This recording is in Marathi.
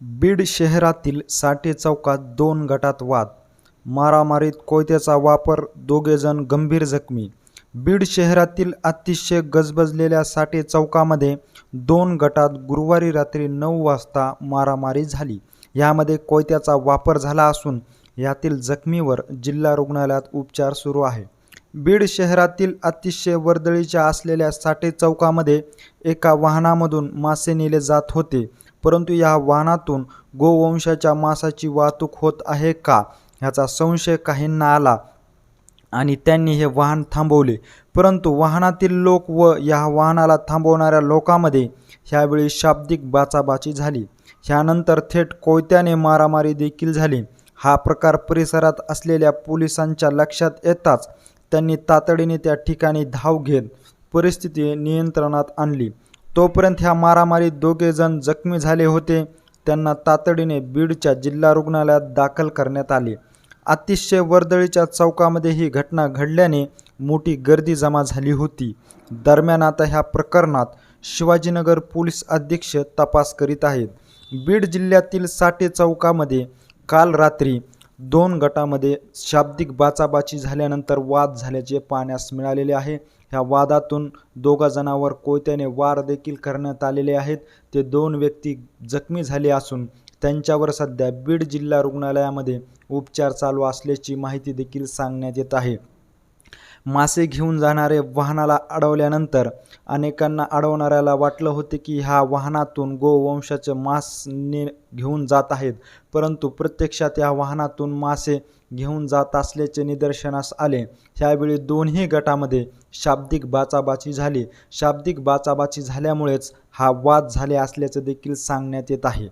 बीड शहरातील साठे चौकात दोन गटात वाद. मारामारीत कोयत्याचा वापर दोघेजण गंभीर जखमी. बीड शहरातील अतिशय गजबजलेल्या साठे चौकामध्ये दोन गटात गुरुवारी रात्री नऊ वाजता मारामारी झाली. यामध्ये कोयत्याचा वापर झाला असून यातील जखमीवर जिल्हा रुग्णालयात उपचार सुरू आहे. बीड शहरातील अतिशय वर्दळीच्या असलेल्या साठे चौकामध्ये एका वाहनामधून मासे नेले जात होते. परंतु या वाहनातून गोवंशाच्या मांसाची वाहतूक होत आहे का ह्याचा संशय काहींना आला आणि त्यांनी हे वाहन थांबवले. परंतु वाहनातील लोक व या वाहनाला थांबवणाऱ्या लोकांमध्ये ह्यावेळी शाब्दिक बाचाबाची झाली. ह्यानंतर थेट कोयत्याने मारामारी देखील झाली. हा प्रकार परिसरात असलेल्या पोलिसांच्या लक्षात येताच त्यांनी तातडीने त्या ठिकाणी धाव घेत परिस्थिती नियंत्रणात आणली. तोपर्यंत ह्या मारामारीत दोघे जण जखमी झाले होते. त्यांना तातडीने बीडच्या जिल्हा रुग्णालयात दाखल करण्यात आले. अतिशय वर्दळीच्या चौकामध्ये ही घटना घडल्याने मोठी गर्दी जमा झाली होती. दरम्यान आता ह्या प्रकरणात शिवाजीनगर पोलीस अधीक्षक तपास करीत आहेत. बीड जिल्ह्यातील साठे चौकामध्ये काल रात्री दोन गटामध्ये शाब्दिक बाचाबाची झाल्यानंतर वाद झाल्याचे पाहण्यास मिळालेले आहे. ह्या वादातून दोघा जणांवर कोयत्याने वार देखील करण्यात आलेले आहेत. ते दोन व्यक्ती जखमी झाले असून त्यांच्यावर सध्या बीड जिल्हा रुग्णालयामध्ये उपचार चालू असल्याची माहिती देखील सांगण्यात येत आहे. मासे घेऊन जाणारे वाहनाला अडवल्यानंतर अनेकांना अडवणाऱ्याला वाटलं होते की ह्या वाहनातून गोवंशाचे मास ने घेऊन जात आहेत. परंतु प्रत्यक्षात या वाहनातून मासे घेऊन जात असल्याचे निदर्शनास आले. त्यावेळी दोन्ही गटामध्ये शाब्दिक बाचाबाची झाली. शाब्दिक बाचाबाची झाल्यामुळेच हा वाद झाले असल्याचे देखील सांगण्यात येत आहे.